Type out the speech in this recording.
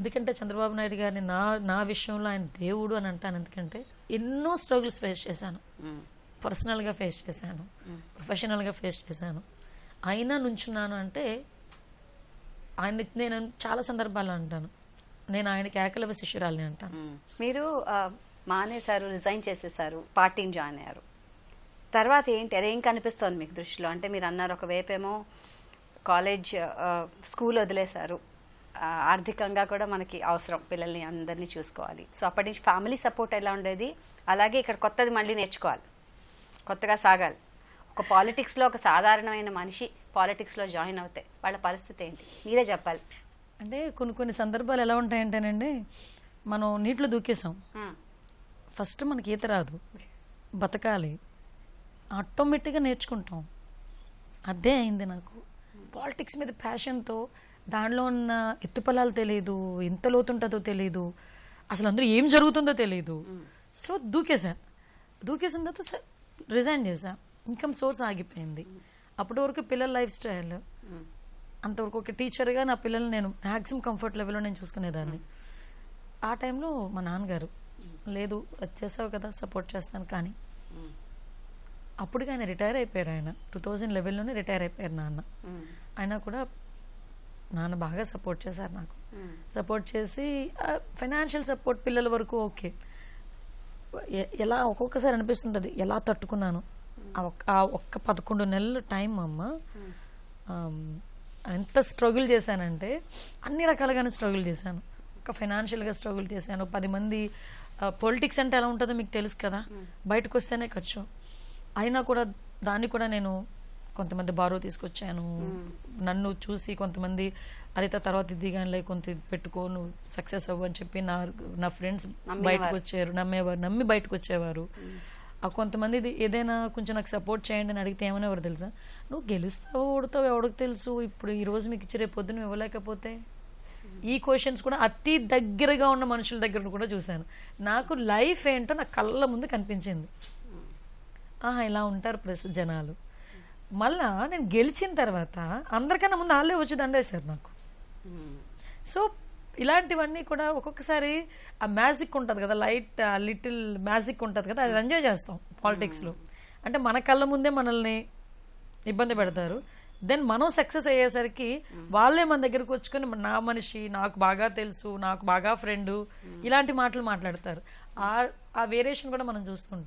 ఎందుకంటే చంద్రబాబు నాయుడు గారిని నా నా విషయంలో ఆయన దేవుడు అని అంటాను. ఎందుకంటే ఎన్నో స్ట్రగుల్స్ ఫేస్ చేశాను. పర్సనల్గా ఫేస్ చేశాను. ప్రొఫెషనల్గా ఫేస్ చేశాను. అయినా నుంచున్నాను అంటే ఆయన నేను చాలా సందర్భాల్లో అంటాను. నేను ఆయనకి ఏకలవ శిష్యురాలని అంటాను. మీరు మానేశారు రిజైన్ చేసేసారు పార్టీని జాయిన్ అయ్యారు. తర్వాత ఏంటి? అరే ఏం కనిపిస్తోంది మీకు దృష్టిలో. అంటే మీరు అన్నారు ఒకవైపేమో కాలేజ్ స్కూల్ వదిలేశారు. ఆర్థికంగా కూడా మనకి అవసరం పిల్లల్ని అందరినీ చూసుకోవాలి. సో అప్పటి నుంచి ఫ్యామిలీ సపోర్ట్ ఎలా ఉండేది? అలాగే ఇక్కడ కొత్తది మళ్ళీ నేర్చుకోవాలి. కొత్తగా సాగాలి. ఒక పాలిటిక్స్లో ఒక సాధారణమైన మనిషి పాలిటిక్స్లో జాయిన్ అవుతే వాళ్ళ పరిస్థితి ఏంటి? మీరే చెప్పాలి. అంటే కొన్ని కొన్ని సందర్భాలు ఎలా ఉంటాయంటేనండి మనం నీటిలో దూకేసాం ఫస్ట్ మనకి ఈత రాదు. బతకాలి. ఆటోమేటిక్గా నేర్చుకుంటాం. అదే అయింది నాకు. పాలిటిక్స్ మీద ప్యాషన్తో దానిలో ఉన్న ఎత్తుపలాలు తెలియదు ఎంత లోతుంటుందో తెలియదు అసలు అందులో ఏం జరుగుతుందో తెలియదు సో దూకేసా దూకేసిన తర్వాత రిజైన్ చేశా. ఇన్కమ్ సోర్స్ ఆగిపోయింది. అప్పటి వరకు పిల్లల లైఫ్ స్టైల్ అంతవరకు ఒక టీచర్గా నా పిల్లల్ని నేను మ్యాక్సిమం కంఫర్ట్ లెవెల్లో నేను చూసుకునేదాన్ని. ఆ టైంలో మా నాన్నగారు లేదు వచ్చేసావు కదా సపోర్ట్ చేస్తాను కానీ అప్పటికి ఆయన రిటైర్ అయిపోయారు ఆయన. టూ థౌజండ్ లెవెన్లోనే రిటైర్ అయిపోయారు నాన్న. ఆయన కూడా నాన్న బాగా సపోర్ట్ చేశారు నాకు. సపోర్ట్ చేసి ఫైనాన్షియల్ సపోర్ట్ పిల్లల వరకు ఓకే. ఎలా ఒక్కొక్కసారి అనిపిస్తుంటుంది ఎలా తట్టుకున్నాను? ఆ ఒక్క ఆ ఒక్క పదకొండు నెలల టైం అమ్మ. ఎంత స్ట్రగుల్ చేశానంటే అన్ని రకాలుగానే స్ట్రగుల్ చేశాను. ఒక ఫైనాన్షియల్గా స్ట్రగుల్ చేశాను. పది మంది పొలిటిక్స్ అంటే ఎలా ఉంటుందో మీకు తెలుసు కదా. బయటకు వస్తేనే ఖర్చు. అయినా కూడా దాన్ని కూడా నేను కొంతమంది బారో తీసుకొచ్చాను. నన్ను చూసి కొంతమంది అరిత తర్వాత ఇది కానీ కొంత పెట్టుకో నువ్వు సక్సెస్ అవ్వు అని చెప్పి నా నా ఫ్రెండ్స్ బయటకు వచ్చారు నమ్మేవారు. నమ్మి బయటకు వచ్చేవారు ఆ కొంతమంది ఏదైనా కొంచెం నాకు సపోర్ట్ చేయండి అని అడిగితే ఏమనేవారు తెలుసా? నువ్వు గెలుస్తావు ఓడుతావు ఎవరికి తెలుసు? ఇప్పుడు ఈ రోజు మీకు ఇచ్చి రేపు పొద్దున ఇవ్వలేకపోతే? ఈ క్వశ్చన్స్ కూడా అతి దగ్గరగా ఉన్న మనుషుల దగ్గర కూడా చూశాను. నాకు లైఫ్ ఏంటో నా కళ్ళ ముందు కనిపించింది. ఆహా ఇలా ఉంటారు ప్రెస్ జనాలు. మళ్ళా నేను గెలిచిన తర్వాత అందరికన్నా ముందు వాళ్ళే వచ్చి దండేశారు నాకు. సో ఇలాంటివన్నీ కూడా ఒక్కొక్కసారి ఆ మ్యాజిక్ ఉంటుంది కదా లైట్ లిటిల్ మ్యాజిక్ ఉంటుంది కదా అది ఎంజాయ్ చేస్తాం పాలిటిక్స్లో. అంటే మన కళ్ళ ముందే మనల్ని ఇబ్బంది పెడతారు. దెన్ మనం సక్సెస్ అయ్యేసరికి వాళ్ళే మన దగ్గరకు వచ్చుకొని నా మనిషి నాకు బాగా తెలుసు నాకు బాగా ఫ్రెండు ఇలాంటి మాటలు మాట్లాడతారు. ఆ ఆ వేరియేషన్ కూడా మనం చూస్తుంటాం